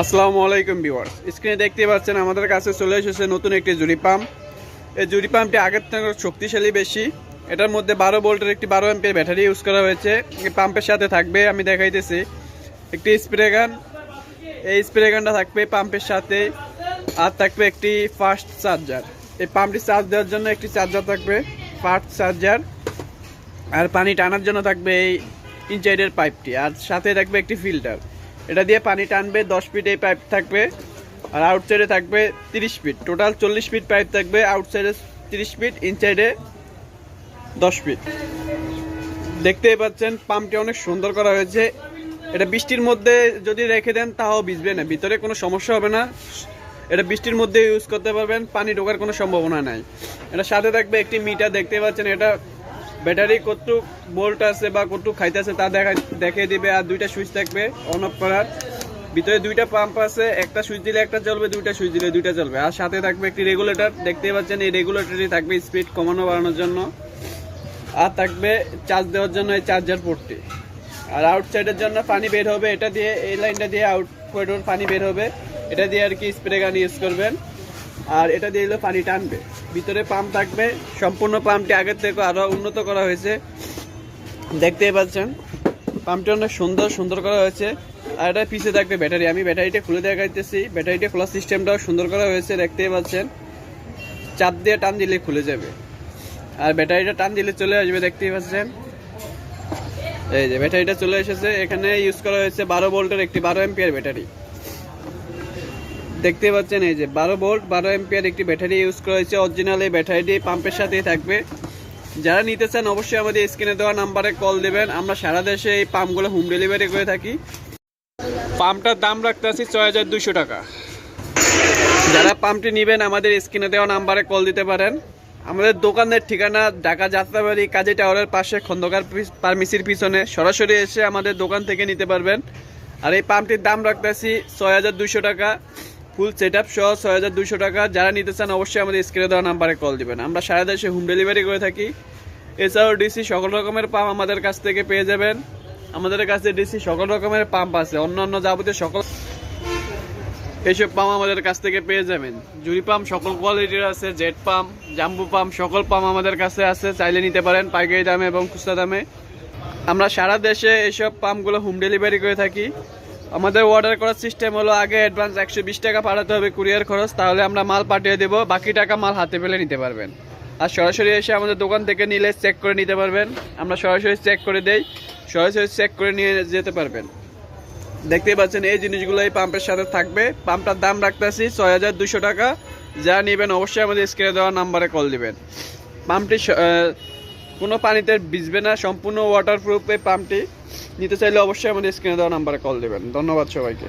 আসসালামু আলাইকুম ভিউয়ার্স। স্ক্রিনে দেখতে পাচ্ছেন আমাদের কাছে চলে এসেছে নতুন একটি জুড়ি পাম্প। এই জুড়ি পাম্পটি আগের থেকে শক্তিশালী বেশি। এটার মধ্যে বারো ভোল্টের একটি বারো এমপির ব্যাটারি ইউজ করা হয়েছে। এই পাম্পের সাথে থাকবে, আমি দেখাইতেছি। একটি স্প্রে গান। এই স্প্রে গানটা থাকবে পাম্পের সাথে আর থাকবে একটি ফাস্ট চার্জার। এই পাম্পটি চার্জ দেওয়ার জন্য একটি চার্জার থাকবে, ফাস্ট চার্জার। আর পানি টানার জন্য থাকবে এই ইনসাইডের পাইপটি আর সাথে থাকবে একটি ফিল্টার এটা দিয়ে পানি টানবে, দশ ফিট এই পাইপ থাকবে আর আউটসাইডে থাকবে তিরিশ ফিট টোটাল চল্লিশ ফিট পাইপ থাকবে আউটসাইডে তিরিশ ফিট ইনসাইডে দশ ফিট দেখতেই পাচ্ছেন পাম্পটি অনেক সুন্দর করা হয়েছে। এটা বৃষ্টির মধ্যে যদি রেখে দেন, তাও ভিজবে না। ভিতরে কোনো সমস্যা হবে না। এটা বৃষ্টির মধ্যে ইউজ করতে পারবেন, পানি ঢোকার কোনো সম্ভাবনা নাই। এটা সাথে থাকবে একটি মিটার দেখতে পাচ্ছেন এটা ব্যাটারি কতটুক বোল্ট আছে বা কতটুক খাইতেছে তা দেখা দেখিয়ে দিবে আর দুইটা সুইচ থাকবে অন অফ করার। ভিতরে দুইটা পাম্প আছে, একটা সুইচ দিলে একটা চলবে দুইটা সুইচ দিলে দুইটা চলবে আর সাথে থাকবে একটি রেগুলেটর দেখতেই পাচ্ছেন এই রেগুলেটরই থাকবে স্পিড কমানো বাড়ানোর জন্য। আর থাকবে চার্জ দেওয়ার জন্য এই চার্জার পোর্টটি আর আউটসাইডের জন্য পানি বের হবে, এটা দিয়ে, এই লাইনটা দিয়ে আউট করিডোর পানি বের হবে। এটা দিয়ে আর কি স্প্রে গান ইউজ করবেন। আর এটা দিয়ে পানি টানবে। ভিতরে পাম্প থাকবে। সম্পূর্ণ পাম্পটি আগের থেকে আরও উন্নত করা হয়েছে। দেখতেই পাচ্ছেন, পাম্পটি অনেক সুন্দর সুন্দর করা হয়েছে। আর এটা পিছে থাকবে ব্যাটারি। আমি ব্যাটারিটা খুলে দেখাইতেছি। ব্যাটারিটা খোলার সিস্টেমটাও সুন্দর করা হয়েছে, দেখতেই পাচ্ছেন। চাপ দিয়ে টান দিলে খুলে যাবে। আর ব্যাটারিটা টান দিলে চলে আসবে, দেখতেই পাচ্ছেন। এই যে ব্যাটারিটা চলে এসেছে। এখানে ইউজ করা হয়েছে বারো ভোল্টের একটি বারো এমপিয়ার ব্যাটারি। দেখতে পাচ্ছেন এই যে বারো ভোল্ট, বারো এমপিয়ার একটি ব্যাটারি ইউজ করা হয়েছে। অরিজিনাল এই ব্যাটারিটি পাম্পের সাথেই থাকবে। যারা নিতে চান অবশ্যই আমাদের স্ক্রিনে দেওয়া নাম্বারে কল দেবেন। আমরা সারা দেশে এই পাম্পগুলো হোম ডেলিভারি করে থাকি। পাম্পটার দাম রাখতে আছি ছয় হাজার দুশো টাকা। যারা পাম্পটি নেবেন, আমাদের স্ক্রিনে দেওয়া নাম্বারে কল দিতে পারেন। আমাদের দোকানের ঠিকানা ঢাকা যাত্রাবাড়ি কাজী টাওয়ারের পাশে খন্দকার ফার্মেসির পিছনে। সরাসরি এসে আমাদের দোকান থেকে নিতে পারবেন। আর এই পাম্পটির দাম রাখতেছি ছয় হাজার টাকা। ফুল সেট আপ সহ ছয় হাজার দুশো টাকা। যারা নিতে চান অবশ্যই আমাদের স্ক্রিনে দেওয়া নাম্বারে কল দিবেন। আমরা সারা দেশে হোম ডেলিভারি করে থাকি। এছাড়াও ডিসি সকল রকমের পাম্প আমাদের কাছ থেকে পেয়ে যাবেন। আমাদের কাছে ডিসি সকল রকমের পাম্প আছে। অন্য অন্য যাবতীয় সকল এইসব পাম্প আমাদের কাছ থেকে পেয়ে যাবেন। জুরি পাম্প সকল কোয়ালিটির আছে জেট পাম্প জাম্বু পাম্প সকল পাম্প আমাদের কাছে আছে। চাইলে নিতে পারেন পাইকারি দামে এবং খুচরা দামে। আমরা সারা দেশে এইসব পাম্পগুলো হোম ডেলিভারি করে থাকি। আমাদের অর্ডার করার সিস্টেম হলো আগে অ্যাডভান্স একশো বিশ টাকা পাঠাতে হবে কুরিয়ার খরচ, তাহলে আমরা মাল পাঠিয়ে দেবো, বাকি টাকা মাল হাতে পেলে নিতে পারবেন। আর সরাসরি এসে আমাদের দোকান থেকে নিলে চেক করে নিতে পারবেন। আমরা সরাসরি চেক করে দেই, সরাসরি চেক করে নিয়ে যেতে পারবেন। দেখতেই পাচ্ছেন, এই জিনিসগুলো এই পাম্পের সাথে থাকবে। পাম্পটার দাম রাখতে রাখতেছি ছয় হাজার দুশো টাকা। যা নেবেন অবশ্যই আমাদের স্ক্রিনে দেওয়া নাম্বারে কল দিবেন। পাম্পটি কোনো পানিতে ভিজবে না, সম্পূর্ণ ওয়াটারপ্রুফ এই পাম্পটি নিতে চাইলে অবশ্যই আমাদের স্ক্রিনে দেওয়া নাম্বারে কল দেবেন। ধন্যবাদ সবাইকে।